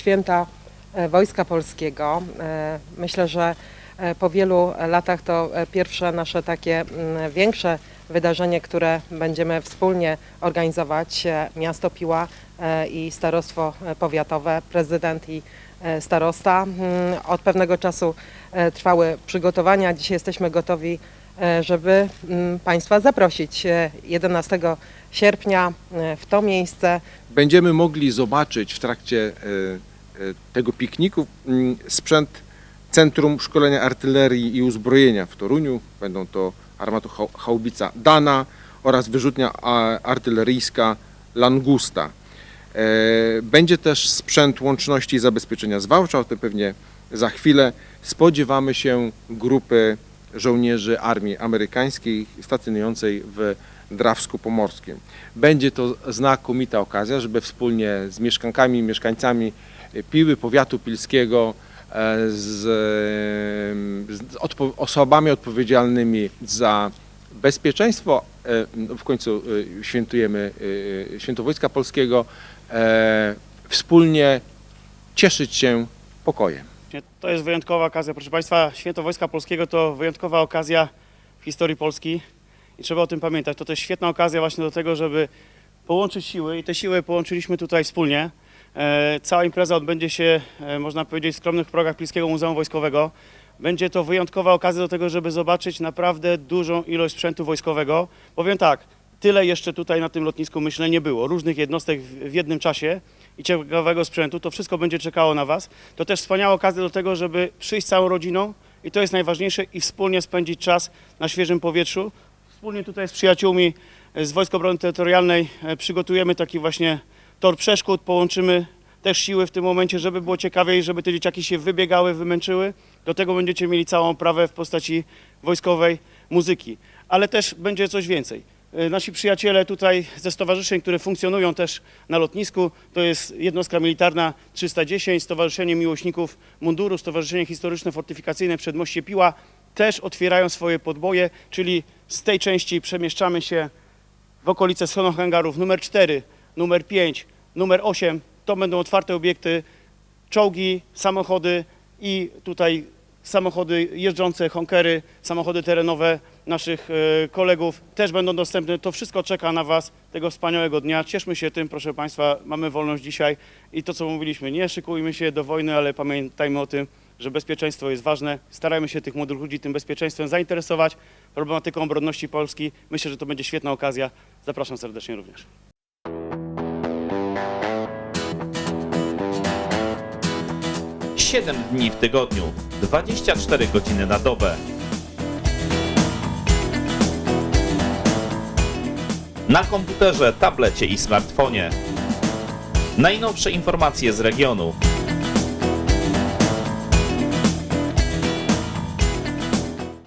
święta e, Wojska Polskiego. E, Myślę, że e, po wielu latach to pierwsze nasze takie mm, większe wydarzenie, które będziemy wspólnie organizować. Miasto Piła i Starostwo Powiatowe, prezydent i starosta. Mm, Od pewnego czasu trwały przygotowania. Dzisiaj jesteśmy gotowi, żeby mm, Państwa zaprosić e, 11 sierpnia w to miejsce. Będziemy mogli zobaczyć w trakcie tego pikniku mm, sprzęt Centrum Szkolenia Artylerii i Uzbrojenia w Toruniu. Będą to armatochaubica Dana oraz wyrzutnia artyleryjska Langusta. E, Będzie też sprzęt łączności i zabezpieczenia zwałcza, o tym pewnie za chwilę. Spodziewamy się grupy żołnierzy armii amerykańskiej stacjonującej w Drawsku Pomorskim. Będzie to znakomita okazja, żeby wspólnie z mieszkankami i mieszkańcami Piły, powiatu pilskiego, e, z, z odpo- osobami odpowiedzialnymi za bezpieczeństwo, e, no w końcu e, świętujemy e, Święto Wojska Polskiego, e, wspólnie cieszyć się pokojem. To jest wyjątkowa okazja, proszę Państwa. Święto Wojska Polskiego to wyjątkowa okazja w historii Polski i trzeba o tym pamiętać. To też świetna okazja właśnie do tego, żeby połączyć siły i te siły połączyliśmy tutaj wspólnie. E, Cała impreza odbędzie się, e, można powiedzieć, w skromnych progach Pilskiego Muzeum Wojskowego. Będzie to wyjątkowa okazja do tego, żeby zobaczyć naprawdę dużą ilość sprzętu wojskowego. Powiem tak, tyle jeszcze tutaj na tym lotnisku myślę nie było. Różnych jednostek w jednym czasie i ciekawego sprzętu. To wszystko będzie czekało na Was. To też wspaniała okazja do tego, żeby przyjść całą rodziną i to jest najważniejsze i wspólnie spędzić czas na świeżym powietrzu. Wspólnie tutaj z przyjaciółmi z Wojsk Obrony Terytorialnej e, przygotujemy taki właśnie tor przeszkód, połączymy też siły w tym momencie, żeby było ciekawiej, żeby te dzieciaki się wybiegały, wymęczyły. Do tego będziecie mieli całą oprawę w postaci wojskowej muzyki. Ale też będzie coś więcej. E, Nasi przyjaciele tutaj ze stowarzyszeń, które funkcjonują też na lotnisku, to jest jednostka militarna 310, Stowarzyszenie Miłośników Munduru, Stowarzyszenie Historyczne Fortyfikacyjne Przedmoście Piła, też otwierają swoje podboje, czyli z tej części przemieszczamy się w okolice schronohangarów numer 4, numer 5, numer 8. To będą otwarte obiekty, czołgi, samochody i tutaj samochody jeżdżące, honkery, samochody terenowe naszych e, kolegów też będą dostępne. To wszystko czeka na Was tego wspaniałego dnia. Cieszmy się tym, proszę Państwa, mamy wolność dzisiaj i to, co mówiliśmy, nie szykujmy się do wojny, ale pamiętajmy o tym, że bezpieczeństwo jest ważne. Starajmy się tych młodych ludzi tym bezpieczeństwem zainteresować, problematyką obronności Polski. Myślę, że to będzie świetna okazja. Zapraszam serdecznie również. Siedem dni w tygodniu, 24 godziny na dobę. Na komputerze, tablecie i smartfonie. Najnowsze informacje z regionu.